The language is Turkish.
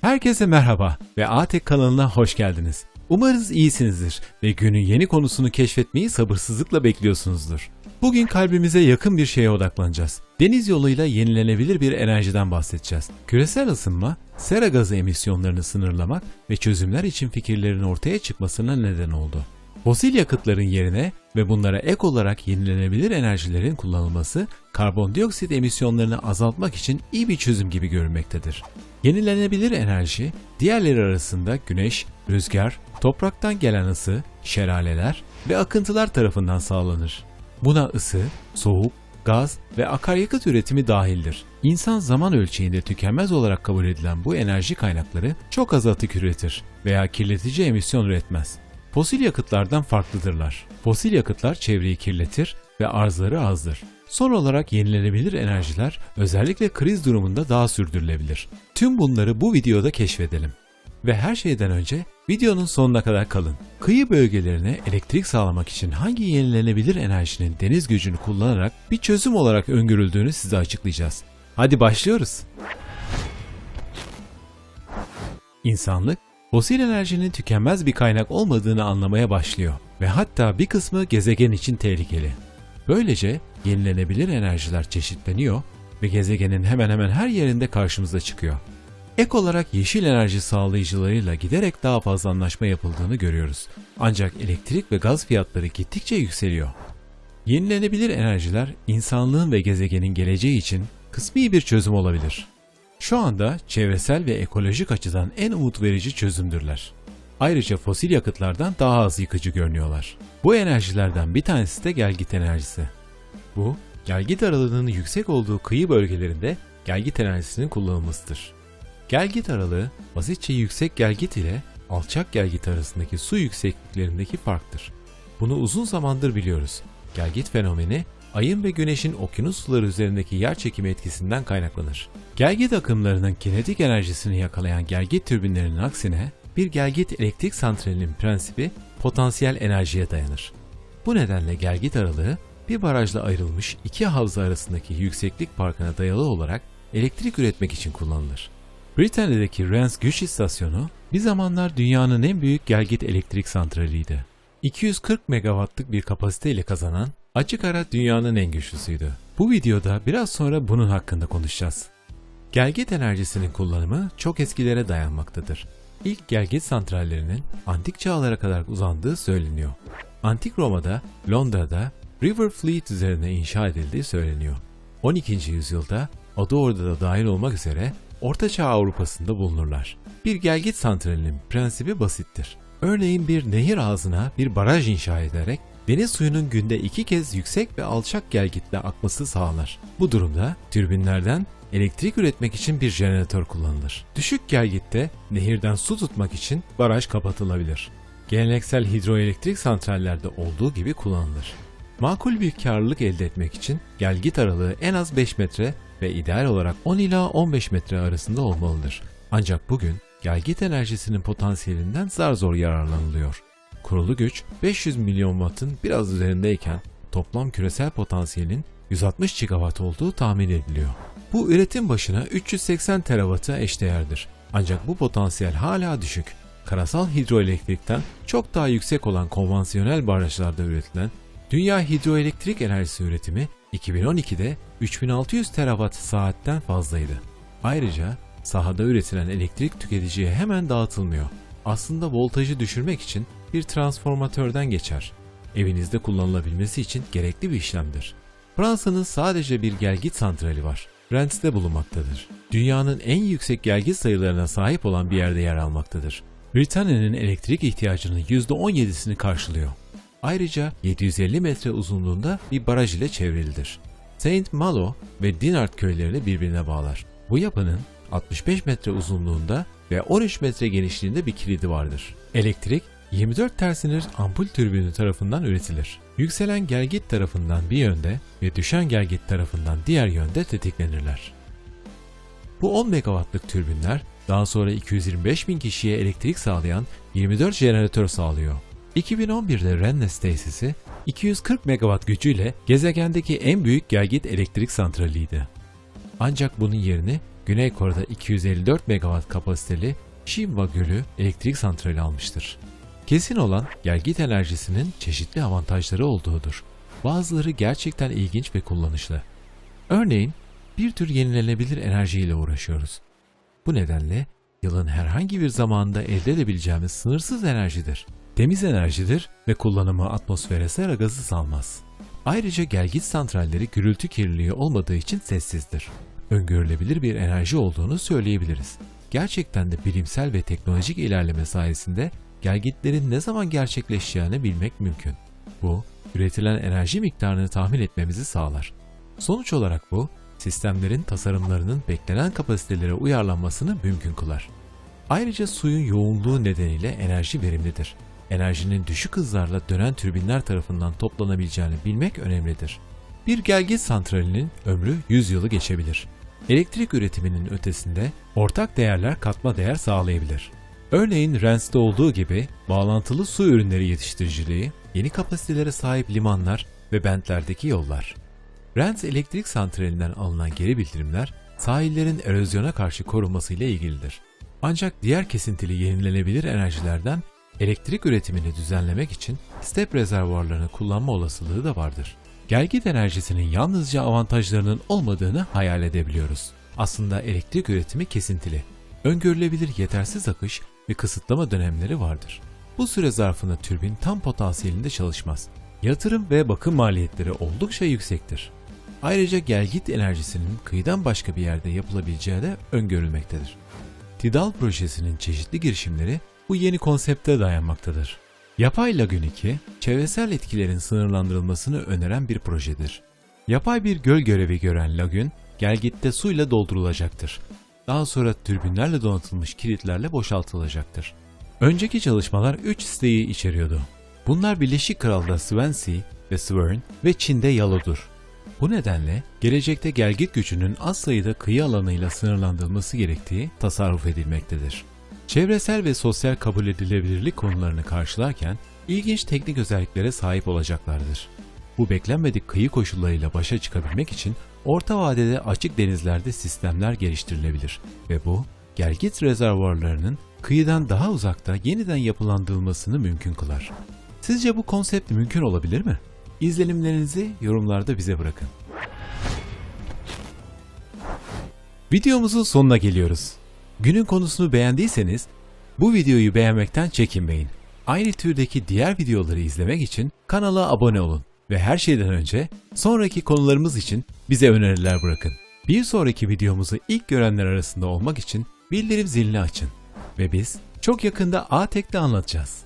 Herkese merhaba ve ATEK kanalına hoş geldiniz. Umarız iyisinizdir ve günün yeni konusunu keşfetmeyi sabırsızlıkla bekliyorsunuzdur. Bugün kalbimize yakın bir şeye odaklanacağız. Deniz yoluyla yenilenebilir bir enerjiden bahsedeceğiz. Küresel ısınma, sera gazı emisyonlarını sınırlamak ve çözümler için fikirlerin ortaya çıkmasına neden oldu. Fosil yakıtların yerine ve bunlara ek olarak yenilenebilir enerjilerin kullanılması karbondioksit emisyonlarını azaltmak için iyi bir çözüm gibi görünmektedir. Yenilenebilir enerji, diğerleri arasında güneş, rüzgar, topraktan gelen ısı, şelaleler ve akıntılar tarafından sağlanır. Buna ısı, soğuk, gaz ve akaryakıt üretimi dahildir. İnsan zaman ölçeğinde tükenmez olarak kabul edilen bu enerji kaynakları çok az atık üretir veya kirletici emisyon üretmez. Fosil yakıtlardan farklıdırlar. Fosil yakıtlar çevreyi kirletir ve arzları azdır. Son olarak yenilenebilir enerjiler özellikle kriz durumunda daha sürdürülebilir. Tüm bunları bu videoda keşfedelim. Ve her şeyden önce videonun sonuna kadar kalın. Kıyı bölgelerine elektrik sağlamak için hangi yenilenebilir enerjinin deniz gücünü kullanarak bir çözüm olarak öngörüldüğünü size açıklayacağız. Hadi başlıyoruz. İnsanlık, fosil enerjinin tükenmez bir kaynak olmadığını anlamaya başlıyor ve hatta bir kısmı gezegen için tehlikeli. Böylece yenilenebilir enerjiler çeşitleniyor ve gezegenin hemen hemen her yerinde karşımıza çıkıyor. Ek olarak yeşil enerji sağlayıcılarıyla giderek daha fazla anlaşma yapıldığını görüyoruz. Ancak elektrik ve gaz fiyatları gittikçe yükseliyor. Yenilenebilir enerjiler insanlığın ve gezegenin geleceği için kısmi bir çözüm olabilir. Şu anda çevresel ve ekolojik açıdan en umut verici çözümdürler. Ayrıca fosil yakıtlardan daha az yıkıcı görünüyorlar. Bu enerjilerden bir tanesi de gelgit enerjisi. Bu, gelgit aralığının yüksek olduğu kıyı bölgelerinde gelgit enerjisinin kullanılmasıdır. Gelgit aralığı basitçe yüksek gelgit ile alçak gelgit arasındaki su yüksekliklerindeki farktır. Bunu uzun zamandır biliyoruz. Gelgit fenomeni ayın ve güneşin okyanus suları üzerindeki yer çekimi etkisinden kaynaklanır. Gelgit akımlarının kinetik enerjisini yakalayan gelgit türbinlerinin aksine bir gelgit elektrik santralinin prensibi potansiyel enerjiye dayanır. Bu nedenle gelgit aralığı bir barajla ayrılmış iki havza arasındaki yükseklik farkına dayalı olarak elektrik üretmek için kullanılır. Britanya'daki Rens güç istasyonu bir zamanlar dünyanın en büyük gelgit elektrik santraliydi. 240 megawattlık bir kapasiteyle kazanan açık ara dünyanın en güçlüsüydü. Bu videoda biraz sonra bunun hakkında konuşacağız. Gelgit enerjisinin kullanımı çok eskilere dayanmaktadır. İlk gelgit santrallerinin antik çağlara kadar uzandığı söyleniyor. Antik Roma'da, Londra'da River Fleet üzerine inşa edildiği söyleniyor. 12. yüzyılda adı orada da dahil olmak üzere Orta Çağ Avrupa'sında bulunurlar. Bir gelgit santralinin prensibi basittir. Örneğin bir nehir ağzına bir baraj inşa ederek deniz suyunun günde iki kez yüksek ve alçak gelgitle akması sağlar. Bu durumda türbinlerden elektrik üretmek için bir jeneratör kullanılır. Düşük gelgitte nehirden su tutmak için baraj kapatılabilir. Geleneksel hidroelektrik santrallerde olduğu gibi kullanılır. Makul bir karlılık elde etmek için gelgit aralığı en az 5 metre ve ideal olarak 10 ila 15 metre arasında olmalıdır. Ancak bugün gelgit enerjisinin potansiyelinden zar zor yararlanılıyor. Kurulu güç 500 milyon wattın biraz üzerindeyken toplam küresel potansiyelin 160 gigawatt olduğu tahmin ediliyor. Bu üretim başına 380 terawata eşdeğerdir. Ancak bu potansiyel hala düşük. Karasal hidroelektrikten çok daha yüksek olan konvansiyonel barajlarda üretilen dünya hidroelektrik enerjisi üretimi 2012'de 3600 terawatt saatten fazlaydı. Ayrıca sahada üretilen elektrik tüketiciye hemen dağıtılmıyor. Aslında voltajı düşürmek için bir transformatörden geçer. Evinizde kullanılabilmesi için gerekli bir işlemdir. Fransa'nın sadece bir gelgit santrali var. Rennes'te bulunmaktadır. Dünyanın en yüksek gelgit sayılarına sahip olan bir yerde yer almaktadır. Britanya'nın elektrik ihtiyacının %17'sini karşılıyor. Ayrıca 750 metre uzunluğunda bir baraj ile çevrilidir. Saint Malo ve Dinard köylerini birbirine bağlar. Bu yapının 65 metre uzunluğunda ve 13 metre genişliğinde bir kilidi vardır. Elektrik 24 tersinir ampul türbünü tarafından üretilir. Yükselen gelgit tarafından bir yönde ve düşen gelgit tarafından diğer yönde tetiklenirler. Bu 10 megawattlık türbinler daha sonra 225 bin kişiye elektrik sağlayan 24 jeneratör sağlıyor. 2011'de Rennes tesisi 240 megawatt gücüyle gezegendeki en büyük gelgit elektrik santraliydi. Ancak bunun yerini Güney Kore'de 254 megawatt kapasiteli Shimwa Gölü elektrik santrali almıştır. Kesin olan gelgit enerjisinin çeşitli avantajları olduğudur. Bazıları gerçekten ilginç ve kullanışlı. Örneğin bir tür yenilenebilir enerjiyle uğraşıyoruz. Bu nedenle yılın herhangi bir zamanında elde edebileceğimiz sınırsız enerjidir. Temiz enerjidir ve kullanımı atmosfere sera gazı salmaz. Ayrıca gelgit santralleri gürültü kirliliği olmadığı için sessizdir. Öngörülebilir bir enerji olduğunu söyleyebiliriz. Gerçekten de bilimsel ve teknolojik ilerleme sayesinde gelgitlerin ne zaman gerçekleşeceğini bilmek mümkün. Bu, üretilen enerji miktarını tahmin etmemizi sağlar. Sonuç olarak bu, sistemlerin tasarımlarının beklenen kapasitelere uyarlanmasını mümkün kılar. Ayrıca suyun yoğunluğu nedeniyle enerji verimlidir. Enerjinin düşük hızlarla dönen türbinler tarafından toplanabileceğini bilmek önemlidir. Bir gelgit santralinin ömrü 100 yılı geçebilir. Elektrik üretiminin ötesinde ortak değerler katma değer sağlayabilir. Örneğin Rens'te olduğu gibi bağlantılı su ürünleri yetiştiriciliği, yeni kapasitelere sahip limanlar ve bentlerdeki yollar. Rens elektrik santralinden alınan geri bildirimler sahillerin erozyona karşı korunmasıyla ilgilidir. Ancak diğer kesintili yenilenebilir enerjilerden elektrik üretimini düzenlemek için step rezervuarlarını kullanma olasılığı da vardır. Gelgit enerjisinin yalnızca avantajlarının olmadığını hayal edebiliyoruz. Aslında elektrik üretimi kesintili. Öngörülebilir yetersiz akış ve kısıtlama dönemleri vardır. Bu süre zarfında türbin tam potansiyelinde çalışmaz. Yatırım ve bakım maliyetleri oldukça yüksektir. Ayrıca gelgit enerjisinin kıyıdan başka bir yerde yapılabileceği de öngörülmektedir. Tidal projesinin çeşitli girişimleri bu yeni konsepte dayanmaktadır. Yapay Lagün 2, çevresel etkilerin sınırlandırılmasını öneren bir projedir. Yapay bir göl görevi gören lagün, gelgitte suyla doldurulacaktır. Daha sonra türbinlerle donatılmış kilitlerle boşaltılacaktır. Önceki çalışmalar 3 siteyi içeriyordu. Bunlar Birleşik Krallık'ta Swansea ve Swern ve Çin'de Yalo'dur. Bu nedenle gelecekte gelgit gücünün az sayıda kıyı alanıyla sınırlandırılması gerektiği tasarruf edilmektedir. Çevresel ve sosyal kabul edilebilirlik konularını karşılarken ilginç teknik özelliklere sahip olacaklardır. Bu beklenmedik kıyı koşullarıyla başa çıkabilmek için orta vadede açık denizlerde sistemler geliştirilebilir ve bu gelgit rezervuarlarının kıyıdan daha uzakta yeniden yapılandırılmasını mümkün kılar. Sizce bu konsept mümkün olabilir mi? İzlenimlerinizi yorumlarda bize bırakın. Videomuzun sonuna geliyoruz. Günün konusunu beğendiyseniz bu videoyu beğenmekten çekinmeyin. Aynı türdeki diğer videoları izlemek için kanala abone olun ve her şeyden önce sonraki konularımız için bize öneriler bırakın. Bir sonraki videomuzu ilk görenler arasında olmak için bildirim zilini açın ve biz çok yakında A-Tek'te anlatacağız.